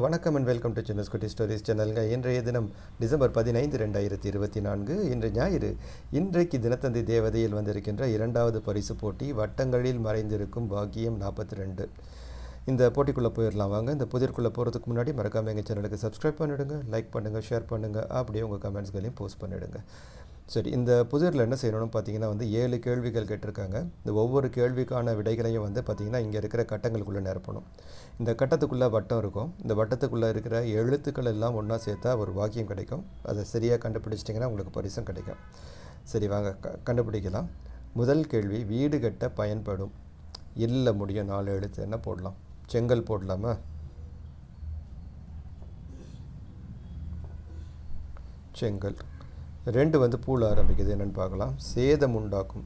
வணக்கம் and welcome to சின்ன குட்டி ஸ்டோரிஸ் சேனலுங்க இன்றைய தினம் டிசம்பர் பதினைந்து ரெண்டாயிரத்தி இருபத்தி நான்கு இன்று ஞாயிறு. இன்றைக்கு தினத்தந்தி தேவதையில் வந்திருக்கின்ற இரண்டாவது பரிசு போட்டி வட்டங்களில் மறைந்திருக்கும் பாக்கியம் நாற்பத்தி ரெண்டு. இந்த போட்டிக்குள்ளே போயிடலாம் வாங்க. இந்த புதிர்க்குள்ளே போகிறதுக்கு முன்னாடி மறக்காமல் எங்கள் சேனலுக்கு சப்ஸ்கிரைப் பண்ணிவிடுங்க லைக் பண்ணுங்கள் ஷேர் பண்ணுங்கள் அப்படியே உங்கள் கமெண்ட்ஸ்களையும் போஸ்ட் பண்ணிவிடுங்க சரி இந்த புதிரில் என்ன செய்யணும்னு பார்த்தீங்கன்னா வந்து ஏழு கேள்விகள் கேட்டிருக்காங்க. இந்த ஒவ்வொரு கேள்விக்கான விடைகளையும் வந்து பார்த்திங்கன்னா இங்கே இருக்கிற கட்டங்களுக்குள்ளே நிரப்பணும். இந்த கட்டத்துக்குள்ளே வட்டம் இருக்கும். இந்த வட்டத்துக்குள்ளே இருக்கிற எழுத்துக்கள் எல்லாம் ஒன்றா சேர்த்தா ஒரு வாக்கியம் கிடைக்கும். அதை சரியாக கண்டுபிடிச்சிட்டிங்கன்னா உங்களுக்கு பரிசும் கிடைக்கும். சரி வாங்க க கண்டுபிடிக்கலாம். முதல் கேள்வி வீடு கட்ட பயன்படும். இல்லை முடியும் நாலு எழுத்து. என்ன போடலாம்? செங்கல் போடலாமா? செங்கல். ரெண்டு வந்து பூல ஆரம்பிக்குது என்னென்னு பார்க்கலாம். சேதம் உண்டாக்கும்.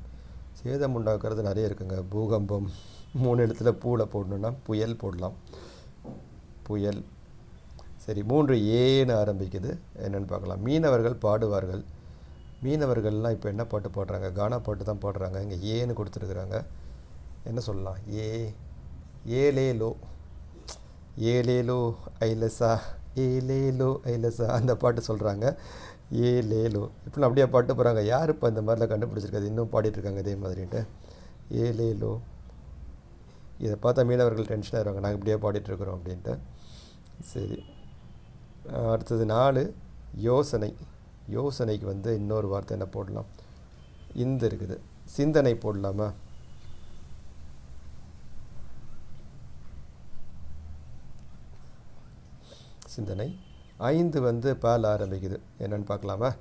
சேதம் உண்டாக்குறது நிறைய இருக்குங்க. பூகம்பம் மூணு இடத்துல பூவில் போடணுன்னா புயல் போடலாம். புயல். சரி மூன்று ஏன்னு ஆரம்பிக்குது. என்னென்னு பார்க்கலாம். மீனவர்கள் பாடுவார்கள். மீனவர்கள்லாம் இப்போ என்ன பாட்டு பாடுறாங்க? கானா பாட்டு தான் பாடுறாங்க. இங்கே ஏன்னு கொடுத்துருக்குறாங்க. என்ன சொல்லலாம்? ஏ ஏலேலோ. ஏலேலோ ஐலசா. ஏலேலோ ஐலசா. அந்த பாட்டு சொல்கிறாங்க ஏ லேலோ இப்படிலாம் அப்படியே பாட்டு போகிறாங்க யார் இப்போ இந்த மாதிரிலாம் கண்டுபிடிச்சிருக்காது? இன்னும் பாடிட்டுருக்காங்க இதே மாதிரின்ட்டு. ஏ லேலோ இதை பார்த்தா மீனவர்கள் டென்ஷன் ஆயிடுவாங்க நாங்கள் இப்படியே பாடிட்டுருக்குறோம் அப்படின்ட்டு. சரி. அடுத்தது நாலு யோசனை. யோசனைக்கு வந்து இன்னொரு வார்த்தை என்ன போடலாம்? இந்த இருக்குது. சிந்தனை போடலாமா? சிந்தனை. ஐந்து வந்து பால் ஆரம்பிக்குது. என்னென்னு பார்க்கலாமா?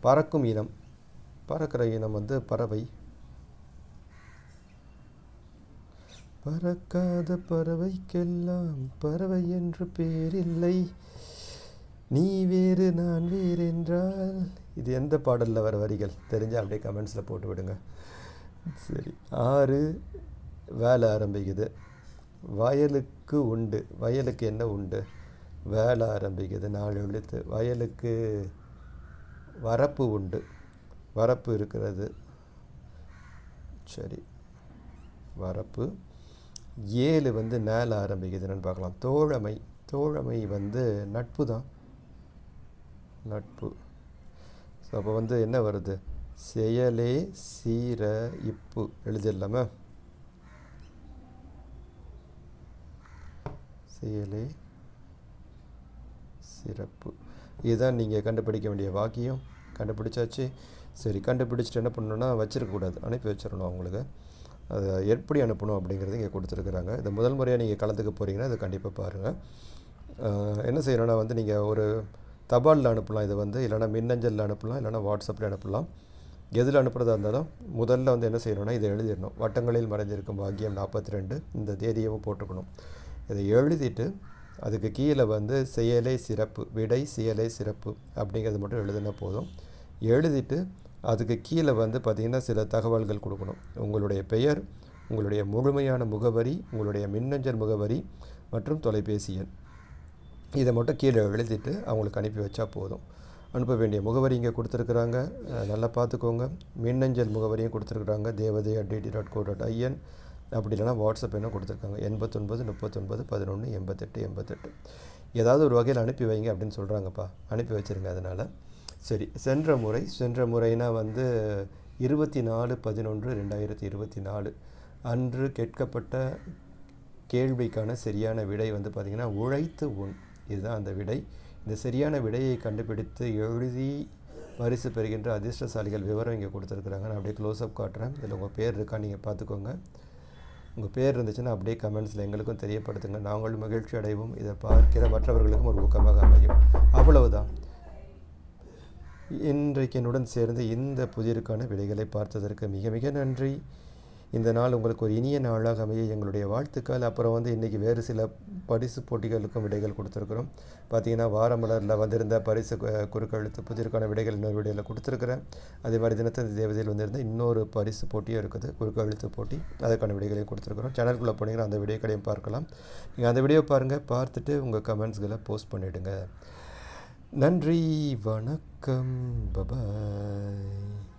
பறக்கும் இனம். பறக்கிற இனம் வந்து பறவை. பறக்காத பறவைக்கெல்லாம் பறவை என்று பேரில்லை. நீ வேறு நான் வேறு என்றால். இது எந்த பாடலில் வர வரிகள்? தெரிஞ்சால் அப்படியே கமெண்ட்ஸில் போட்டு விடுங்க. சரி. ஆறு வேலை ஆரம்பிக்குது. வயலுக்கு உண்டு. வயலுக்கு என்ன உண்டு? வேலை ஆரம்பிக்குது. நாலு எழுத்து. வயலுக்கு வரப்பு உண்டு. வரப்பு இருக்கிறது. சரி. வரப்பு. ஏழு வந்து மேலே ஆரம்பிக்குதுன்னு பார்க்கலாம். தோழமை. தோழமை வந்து நட்பு தான். நட்பு. ஸோ அப்போ வந்து என்ன வருது? செயலே சீர இப்பு. எழுதிடலாமா? செயலே சிறப்பு. இதுதான் நீங்கள் கண்டுபிடிக்க வேண்டிய வாக்கியம். கண்டுபிடிச்சாச்சு. சரி கண்டுபிடிச்சிட்டு என்ன பண்ணணுன்னா வச்சுருக்கக்கூடாது. அனுப்பி வச்சிடணும் அவங்களுக்கு. அதை எப்படி அனுப்பணும் அப்படிங்கிறது இங்கே கொடுத்துருக்குறாங்க. இந்த முதல் முறையாக நீங்கள் கலந்துக்க போகிறீங்கன்னா அதை கண்டிப்பாக பாருங்கள் என்ன செய்யணும்னா வந்து நீங்கள் ஒரு தபாலில் அனுப்பலாம். இதை வந்து இல்லைனா மின்னஞ்சலில் அனுப்பலாம். இல்லைனா வாட்ஸ்அப்பில் அனுப்பலாம். எதில் அனுப்புகிறதா இருந்தாலும் முதல்ல வந்து என்ன செய்யணும்னா இதை எழுதிடணும். வட்டங்களில் மறைஞ்சிருக்கும் பாக்கியம் நாற்பத்தி ரெண்டு. இந்த தேதியவும் போட்டுக்கணும் இதை எழுதிட்டு அதுக்கு கீழே வந்து செயலை சிறப்பு விடை செயலை சிறப்பு அப்படிங்கிறது மட்டும் எழுதினா போதும். எழுதிட்டு அதுக்கு கீழே வந்து பார்த்திங்கன்னா சில தகவல்கள் கொடுக்கணும். உங்களுடைய பெயர் உங்களுடைய முழுமையான முகவரி உங்களுடைய மின்னஞ்சல் முகவரி மற்றும் தொலைபேசி எண். இதை மட்டும் கீழே எழுதிட்டு அவங்களுக்கு அனுப்பி வச்சா போதும். அனுப்ப வேண்டிய முகவரி இங்கே கொடுத்துருக்குறாங்க. நல்லா பார்த்துக்கோங்க. மின்னஞ்சல் முகவரியும் கொடுத்துருக்குறாங்க. தேவதை at DD dot co dot I N அப்படி இல்லைனா வாட்ஸ்அப் என்ன கொடுத்துருக்காங்க. எண்பத்தொன்பது முப்பத்தொன்பது பதினொன்று எண்பத்தெட்டு எண்பத்தெட்டு. ஏதாவது ஒரு வகையில் அனுப்பி வைங்க அப்படின்னு சொல்கிறாங்கப்பா அனுப்பி வச்சுருங்க அதனால். சரி சென்ற முறை சென்ற முறைனா வந்து இருபத்தி நாலு பதினொன்று ரெண்டாயிரத்தி இருபத்தி நாலு அன்று கேட்கப்பட்ட கேள்விக்கான சரியான விடை வந்து பார்த்திங்கன்னா உழைத்து உண். இதுதான் அந்த விடை. இந்த சரியான விடையை கண்டுபிடித்து எழுதி பரிசு பெறுகின்ற அதிர்ஷ்டசாலிகள் விவரம் இங்கே கொடுத்துருக்குறாங்க. நான் அப்படியே க்ளோஸ்அப் காட்டுறேன். இதில் உங்கள் பேர் இருக்கா நீங்கள் பார்த்துக்கோங்க. உங்கள் பேர் இருந்துச்சுன்னா அப்படியே கமெண்ட்ஸில் எங்களுக்கும் தெரியப்படுத்துங்க. நாங்களும் மகிழ்ச்சி அடைவோம். இதை பார்க்கிற மற்றவர்களுக்கும் ஒரு ஊக்கமாக அமையும். அவ்வளவுதான். இன்றைக்கு என்னுடன் சேர்ந்து இந்த புதிருக்கான விடைகளை பார்த்ததற்கு மிக மிக நன்றி. இந்த நாள் உங்களுக்கு ஒரு இனிய நாளாக அமைய எங்களுடைய வாழ்த்துக்கள். அப்புறம் வந்து இன்றைக்கி வேறு சில பரிசு போட்டிகளுக்கும் விடைகள் கொடுத்துருக்குறோம். பார்த்தீங்கன்னா வாரமலரில் வந்திருந்த பரிசு குறுக்கெழுத்து புதிருக்கான விடைகள் இன்னொரு விடையில் கொடுத்துருக்குறேன். அதே மாதிரி தினத்தந்தி தேவதையில் வந்திருந்த இன்னொரு பரிசு போட்டியும் இருக்குது. குறுக்கெழுத்து போட்டி. அதற்கான விடைகளையும் கொடுத்துருக்குறோம். சேனல்குள்ளே போனீங்கன்னா அந்த விடைகளையும் பார்க்கலாம். நீங்கள் அந்த வீடியோ பாருங்கள் பார்த்துட்டு உங்கள் கமெண்ட்ஸ்களை போஸ்ட் பண்ணிவிடுங்க நன்றி. வணக்கம். பபாய்.